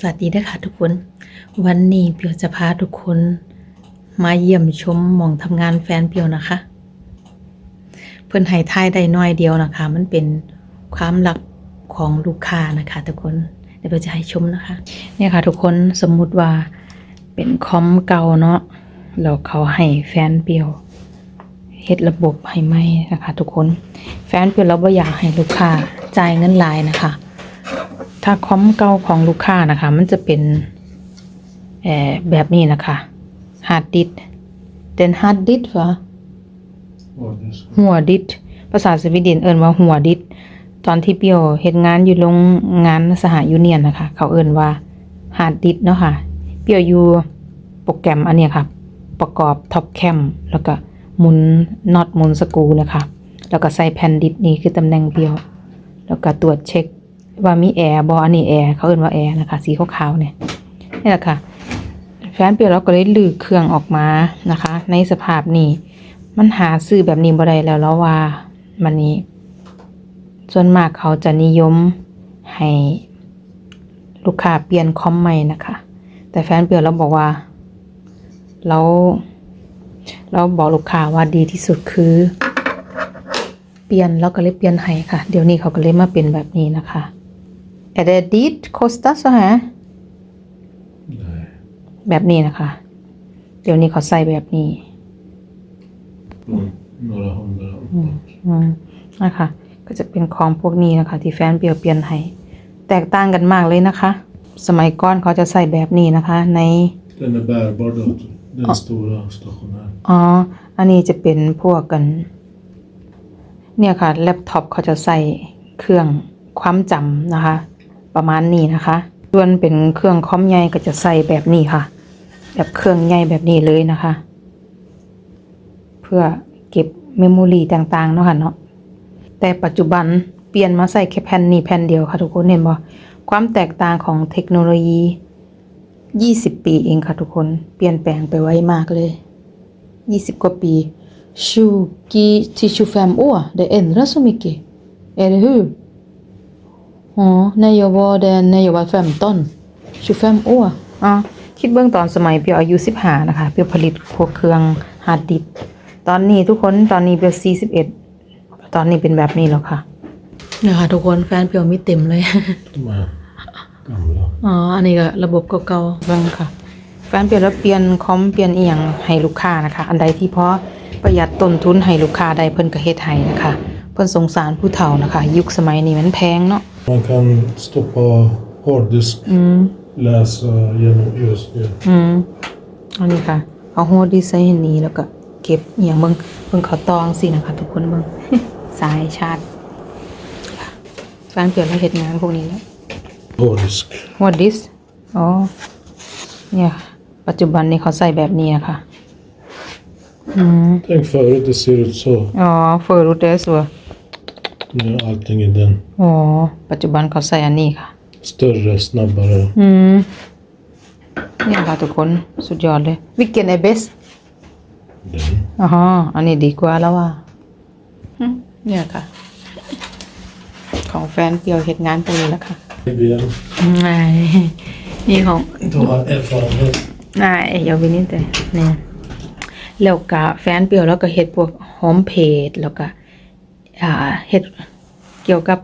สวัสดีนะคะทุกคน วันนี้เปียวจะพาทุกคน มาเยี่ยมชมหมองทำงานแฟนเปียวนะคะ เพิ่อนให้ทายได้น้อยเดียวนะคะ มันเป็นความลับของลูกค้านะคะทุกคนเดี๋ยวเปียวจะให้ชมนะคะ เนี่ยค่ะทุกคนสมมุติว่าเป็นคอมเก่าเนาะแล้วเขาให้แฟนเปียวเฮ็ดระบบให้ไหมนะคะ ทุกคน แฟนเปียวเราบ่อยากให้ลูกค้าจ่ายเงินหลายนะคะ ถ้าคอมเก่าของลูกค้านะคะ มันจะเป็นเอ่อแบบนี้นะคะฮาร์ดดิสเดนฮาร์ดดิสวะ Vad det ska. หัวดิสภาษาสวีเดนเอิ้นว่าหัวดิสตอนที่เปียวเฮ็ดงานอยู่โรงงานสหยูเนียนนะคะ เขาเอิ้นว่าฮาร์ดดิสเนาะค่ะ เปียวอยู่โปรแกรมอันเนี้ยค่ะ ประกอบท็อปแคมแล้วก็หมุนน็อตหมุนสกรูนะคะแล้วก็ใส่แผ่นดิสนี่คือตำแหน่งเปียว แล้วก็ตรวจเช็ค ว่ามีแอร์บออันนี้แอร์เขาเอิ้นว่าแอร์นะคะ สีขาวๆเนี่ยนี่แหละค่ะแฟนเปียวเราก็เลยลือเครื่องออกมานะคะ ในสภาพนี้มันหาซื้อแบบนี้บ่ได้แล้วแล้วว่ามันนี้ส่วนมากเขาจะนิยมให้ลูกค้าเปลี่ยนคอมใหม่นะคะ แต่แฟนเปียวเราบอกว่าเราเราบอกลูกค้าว่าดีที่สุดคือ เปลี่ยนแล้วก็เลยเปลี่ยนให้ค่ะ เดี๋ยวนี้เขาก็เลยมาเป็นแบบนี้นะคะ Är det dit kostar så här Nej. แบบนี้นะคะ เดี๋ยวนี้เขาใส่แบบนี้ Någon, några hundra. อืมนะคะ ก็จะเป็นของพวกนี้นะคะ ที่แฟนเปลี่ยวเปลี่ยนให้ แตกต่างกันมากเลยนะคะ สมัยก่อนเขาจะใส่แบบนี้นะคะ ใน Den är bärbar dator. Den stora stationär. อ๋อ อันนี้จะเป็นพวกกัน เนี่ยค่ะ แล็ปท็อปเขาจะใส่เครื่องความจำนะคะ ประมาณนี้นะคะ ส่วนเป็นเครื่องคอมใหญ่ก็จะใส่แบบนี้ค่ะ แบบเครื่องใหญ่แบบนี้เลยนะคะ เพื่อเก็บเมมโมรีต่างๆเนาะค่ะเนาะแต่ปัจจุบันเปลี่ยนมาใส่แค่แผ่นนี้แผ่นเดียวค่ะทุกคนเห็นบ่ความแตกต่างของเทคโนโลยี 20 ปีเองค่ะทุกคนเปลี่ยนแปลงไปไวมากเลย 20 กว่าปี20 till 25 år. Det ändras så mycket. Eller hur? Ja, när jag var där när jag var 15. 25 år. อ่ะคิดเบื้องตอนสมัยเปียวอายุ15นะคะ เปียวผลิตพวกเครื่องฮาร์ดดิสก์ตอนนี้ทุกคนตอนนี้เปียว41ตอนนี้เป็นแบบนี้แล้วค่ะเนี่ยค่ะทุกคนแฟนเปียวมีเต็มเลย De här gamla. อ๋ออันนี้ก็ระบบเก่าๆเบิ่งค่ะ แฟนเปลี่ยนแล้วเปลี่ยนคอมเปลี่ยนอีหยังให้ลูกค้านะคะ อันใดที่พอประหยัดต้นทุนให้ลูกค้าได้เพิ่นก็เฮ็ดให้นะคะ เพิ่นสงสารผู้เฒ่านะคะ ยุคสมัยนี้มันแพงเนาะ Man kan stoppa hårddisk, อืม läsa genom USB. อืมอันนี้ค่ะ เอาโฮดีไซน์ให้นี้แล้วก็เก็บอหย่างเบิ่งเบิ่งเขาตองสินะคะทุกคนเบิ่ง สายชาร์จค่ะแฟนเปลี่ยนแล้วเฮ็ดงานพวกนี้แล้ว Hårddisk. What this อ๋อ เนี่ยค่ะปัจจุบันนี้เขาใส่แบบนี้นะคะอืม Tänk förut, det ser ut så. อ๋อเฟอร์รูเตสว Nu är allting i den. อ๋อปัจจุบันเขาใส่อันนี้ค่ะ Större, snabbare. อืมเนี่ยค่ะทุกคนสุดยอดเลย วิกเกนไอเบส Den. อ๋ออันนี้ดีกว่าแล้วว่ะอืมเนี่ยค่ะ ของแฟนเปียวเหตุงานตรงนี้แล้วค่ะ IBM. นายนี่ของ De har erfarenhet. นายยาวินิแต่เนี่ยแล้วก็แฟนเปียวแล้วก็เฮ็ดพวกโฮมเพจแล้วก็อ่า เฮ็ดเกี่ยวกับ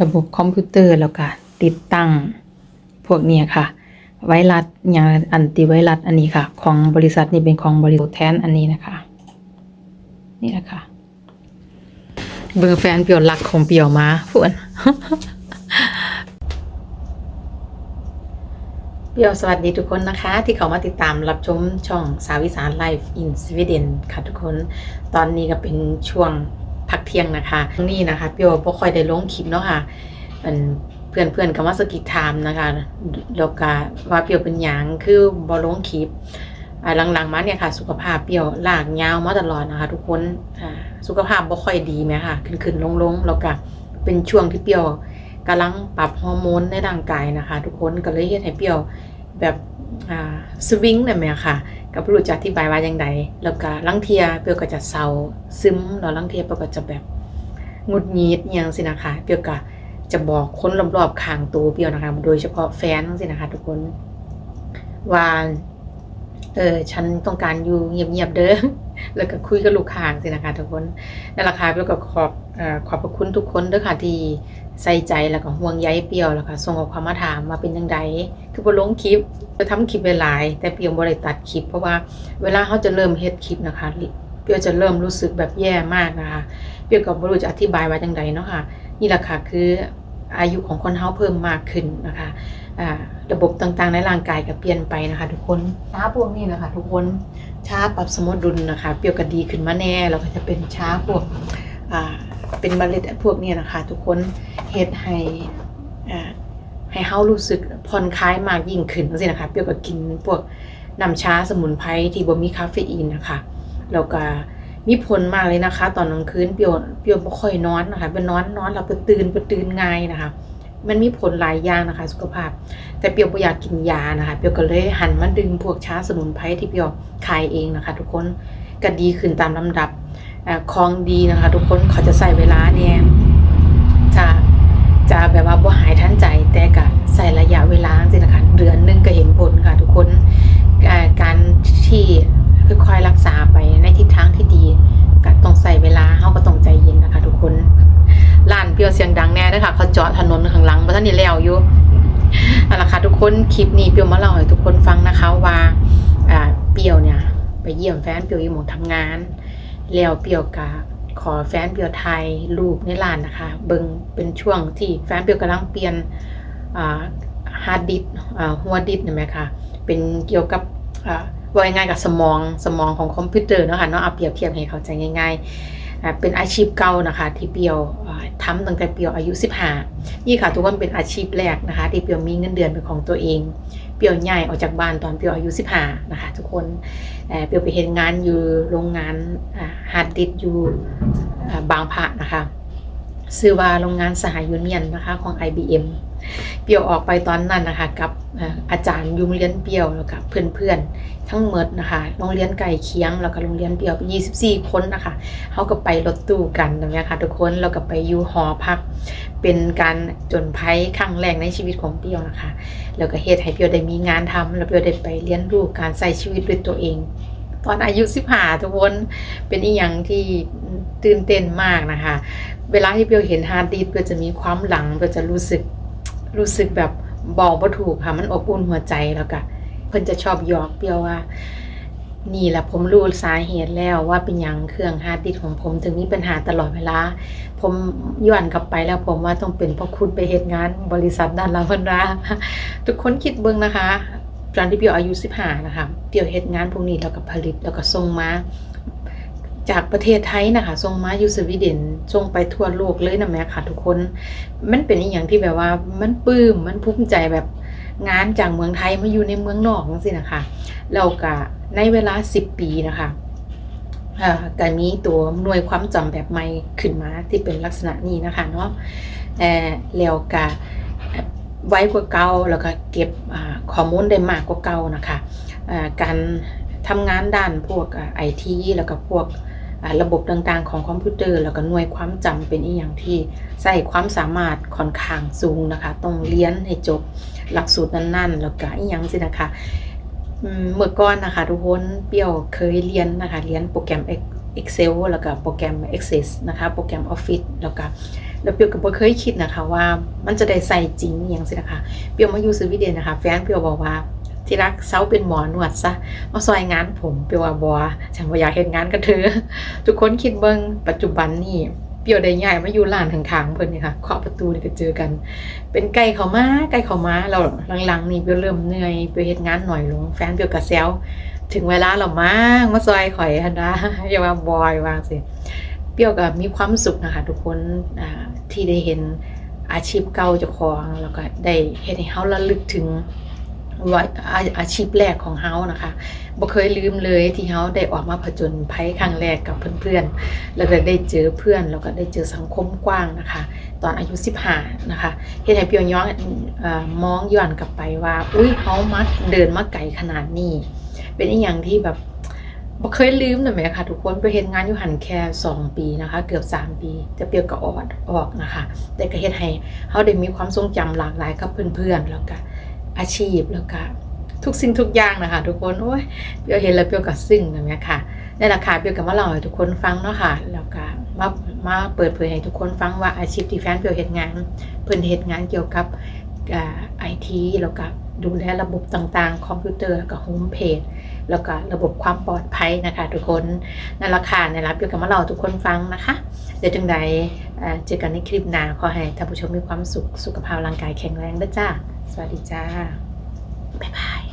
ระบบคอมพิวเตอร์แล้วก็ติดตั้งพวกนี้ค่ะ ไวรัสอย่างอันติไวรัสอันนี้ค่ะ ของบริษัทนี้เป็นของบริษัทแทนอันนี้นะคะ นี่แหละค่ะเบอร์แฟนเปียวรักของเปียวมาพวนเปียวสวัสดีทุกคนนะคะ ที่เขามาติดตามรับชมช่องสาวิสานไลฟ์อินสวีเดนค่ะทุกคน ตอนนี้ก็เป็นช่วง พักเที่ยงนะคะนี่นะคะเปียวบ่ค่อยได้ลงคลิปเนาะค่ะมันเพื่อนเพื่อนๆก็มาสกิดถามนะคะแล้วก็ว่าเปียวเป็นหยังคือบ่ลงคลิปหลังๆมาเนี่ยค่ะ สุขภาพเปียวลากยาวมาตลอดนะคะ ทุกคนสุขภาพบ่ค่อยดีแม่ค่ะ ขึ้นๆลงๆแล้วก็เป็นช่วงที่เปียวกำลังปรับฮอร์โมนในร่างกายนะคะ ทุกคนก็เลยเฮ็ดให้เปียวแบบ สวิงน่ะแม่ค่ะก็บ่รู้จะอธิบายว่าจังไดแล้วก็ลังเทียเปียวก็จะเศร้าซึมแล้วลังเทียเปียวก็จะแบบหงุดหงิดยังสินะคะเปียวก็จะบอกคนรอบๆข้างตัวเปียวนะคะ โดยเฉพาะแฟนสินะคะทุกคนว่าเออฉันต้องการอยู่เงียบๆเด้อแล้วก็คุยกับลูกค้าสินะคะทุกคนนั่นแหละค่ะเปียวก็ขอบขอบพระคุณทุกคนเด้อค่ะที่ ใส่ใจแล้วก็ห่วงใยเปียวแล้วก็ส่งข้อความมาถามว่าเป็นยังไงคือบ่ลงคลิปจะทำคลิปไว้หลาย แต่เปียวบ่ได้ตัดคลิป เพราะว่าเวลาเขาจะเริ่มเฮ็ดคลิปนะคะ เปียวจะเริ่มรู้สึกแบบแย่มากนะคะ เปียวก็บ่รู้จะอธิบายว่าจังไดเนาะค่ะ นี่แหละค่ะคืออายุของคนเฮาเพิ่มมากขึ้นนะคะอ่าระบบต่างๆในร่างกายก็เปลี่ยนไปนะคะ ทุกคนช้าพวกนี้นะคะ ทุกคนช้าปรับสมดุลนะคะ เปรียวก็ดีขึ้นมาแน่แล้วก็จะเป็นช้าพวกอ่า เป็นเมล็ดพวกนี้นะคะ ทุกคนเฮ็ดให้ให้เฮารู้สึกผ่อนคลายมากยิ่งขึ้นจังซี่นะคะเปรียวก็กินพวกน้ำชาสมุนไพรที่บ่มีคาเฟอีนนะคะแล้วก็มีผลมากเลยนะคะ ตอนกลางคืนเปียวเปียวบ่ค่อยนอนนะคะเป็นนอนนอนแล้วไปตื่นไปตื่นง่ายนะคะ มันมีผลหลายอย่างนะคะ สุขภาพ แต่เปียวบ่อยากกินยานะคะเปียวก็เลยหันมาดึงพวกชาสมุนไพรที่เปียวขายเองนะคะ ทุกคนก็ดีขึ้นตามลำดับ ของดีนะคะ ทุกคนเขาจะใส่เวลาเนี่ยจะจะแบบว่าบ่หายทันใจแต่ก็ใส่ระยะเวลาสินะคะเดือนหนึงก็เห็นผลค่ะ ทุกคนการที่ค่อยๆรักษาไปในทิศทางที่ดีก็ต้องใส่เวลาเฮาก็ต้องใจเย็นนะคะ ทุกคนร้านเปรียวเสียงดังแน่เด้อค่ะเขาเจาะถนนข้างหลังบ่ทันได้แล้วอยู่นั่นล่ะค่ะทุกคนคลิปนี้เปรียวมาเล่าให้ทุกคนฟังนะคะว่าเปรียวเนี่ยไปเยี่ยมแฟนเปรียวอยู่หมองทำงาน แล้วเปียวกะขอแฟนเปียวไทยรูปในร้านนะคะ เบิงเป็นช่วงที่แฟนเปียวกำลังเปลี่ยนอ่าฮาร์ดดิสหัวดิสใช่ไหมคะเป็นเกี่ยวกับอ่าว่าง่ายกับสมองสมองของคอมพิวเตอร์เนาะค่ะเนาะเอาเปรียบเทียบให้เข้าใจง่าย ๆ เป็นอาชีพเก่านะคะที่เปียวอ่าทำตั้งแต่เปียวอายุ 15นี่ค่ะทุกคนเป็นอาชีพแรกนะคะ ที่เปียวมีเงินเดือนเป็นของตัวเอง เปียวย้ายออกจากบ้านตอนเปียวอายุ 15นะคะทุกคนเปียวไปเห็นงานอยู่โรงงานฮาร์ดดิสก์อยู่บางพระนะคะชื่อว่าโรงงานสหยูเนียนนะคะของ IBM เปียวออกไปตอนนั้นนะคะกับ จารย์อยุงเรียนเปียวแล้วกับเพื่อนๆทั้งหมดนะคะโรงเรียนไก่เคียงแล้วก็โรงเรียนเปียว 24 คนนะคะเขาก็ไปรถตู้กันนะคะทุกคนแล้วก็ไปอยู่หอพัก เป็นการจนภัยครั้งแรกในชีวิตของเปียวนะคะ แล้วก็เฮ็ดให้เปียวได้มีงานทำแล้วเปียวได้ไปเรียนรู้การใช้ชีวิตด้วยตัวเองตอนอายุ15ทุกคนเป็นอีหยังที่ตื่นเต้นมากนะคะ เวลาที่เปียวเห็นฮาร์ดดิสก์เปียวจะมีความหลังเปียวจะรู้สึกรู้สึกแบบ บอกบ่ถูกค่ะ มันอบอุ่นหัวใจแล้วก็เพิ่นจะชอบยอกเปียวว่า นี่แหละผมรู้สาเหตุแล้วว่าเป็นยังเครื่องฮาร์ดดิสของผมถึงมีปัญหาตลอดเวลา ผมย้อนกลับไปแล้วผมว่าต้องเป็นเพราะคุณไปเฮ็ดงานบริษัทด้านลาเพิ่นว่าทุกคนคิดเบิ่งนะคะตอนที่เปียวอายุ15นะคะเปียวเฮ็ดงานพวกนี้แล้วก็ผลิตแล้วก็ส่งมา จากประเทศไทยนะคะส่งมาอยู่สวีเดนส่งไปทั่วโลกเลยนะแม่ค่ะทุกคน มันเป็นอีหยังที่แบบว่ามันปลื้มมันภูมิใจแบบงานจากเมืองไทยมาอยู่ในเมืองนอกจังซี่นะคะแล้วก็ในเวลา 10 ปีนะคะอ่าก็มีตัวหน่วยความจำแบบใหม่ขึ้นมาที่เป็นลักษณะนี้นะคะเนาะเอ่อแล้วก็ไว้กว่าเก่าแล้วก็เก็บข้อมูลได้มากกว่าเก่านะคะอ่าการทำงานด้านพวกไอทีแล้วก็พวก ระบบต่างๆ ของคอมพิวเตอร์ แล้วก็หน่วยความจำเป็นอีกอย่างที่ใส่ความสามารถค่อนข้างสูงนะคะ ต้องเรียนให้จบหลักสูตรนั้นๆ แล้วก็อีกอย่างสินะคะเมื่อก่อนนะคะทุกคนเปรี้ยวเคยเรียนนะคะเรียนโปรแกรม Excel แล้วก็โปรแกรม Access นะคะโปรแกรม Office แล้วก็แล้วเปียวก็บ่เคยคิดนะคะว่ามันจะได้ใส่จริงอย่างสินะคะเปียวมาอยู่สวีเดนนะคะ แฟนเปียวบอกว่า ที่รักเซาเป็นหมอนวดซะมาซอยงานผมเปียวว่าบัวฉันบ่อยากเห็นงานกับเธอ ทุกคนคิดเบิ่งปัจจุบันนี่เปียวได้ย้ายมาอยู่ร้านข้างๆเพิ่นนี่ค่ะเคาะประตูนี่ก็เจอกัน เป็นไก่เขามาไก่เขามาเราหลังๆนี่เปียวเริ่มเหนื่อยเปียวเฮ็ดงานหน่อยลงแฟนเปียวก็แซวถึงเวลาแล้วมั้งมาซอยข่อยหั่นนะอย่าว่าบอยว่าสิเปียวก็มีความสุขนะคะทุกคนที่ได้เห็นอาชีพเก่าเจ้าของแล้วก็ได้เฮ็ดให้เฮาระลึกถึง ว่าอาอาชีพแรกของเฮานะคะบ่เคยลืมเลยที่เฮาได้ออกมาผจญภัยครั้งแรกกับเพื่อนๆ แล้วก็ได้เจอเพื่อนแล้วก็ได้เจอสังคมกว้างนะคะ ตอนอายุ 15 นะคะเฮ็ดให้เปียวย้อนมองย้อนกลับไปว่า อุ้ยเฮามาเดินมาไกลขนาดนี้ เป็นอีหยังที่แบบบ่เคยลืมนะแหม่ค่ะ ทุกคนไปเฮ็ดงานอยู่หันแค่2ปีนะคะ เกือบ 3 ปีแต่เปียวก็ออดออกนะคะ แต่ก็เฮ็ดให้เฮาได้มีความทรงจำหลากหลายกับเพื่อนๆแล้วก็ อาชีพแล้วก็ทุกสิ่งทุกอย่างนะคะทุกคนโอ้ยเปียวเห็นแล้วเปียวก็ซึ้งนะแหม่ค่ะในี่แหละค่ะเปียวก็มาเล่าให้ทุกคนฟังเนาะค่ะแล้วก็มามาเปิดเผยให้ทุกคนฟังว่าอาชีพที่แฟนเปียวเฮ็ดงาน เพิ่นเฮ็ดงานเกี่ยวกับไอทีแล้วก็ดูแลระบบต่างๆ คอมพิวเตอร์แล้วก็โฮมเพจแล้วก็ระบบความปลอดภัยนะคะ ทุกคนนั่นละค่ะในรับเกี่ยวกับมาเล่าทุกคนฟังนะคะ เดี๋ยวจังใด เจอกันในคลิปหน้าขอให้ท่านผู้ชมมีความสุข สุขภาพร่างกายแข็งแรงด้วยจ้า สวัสดีจ้า บ๊ายบาย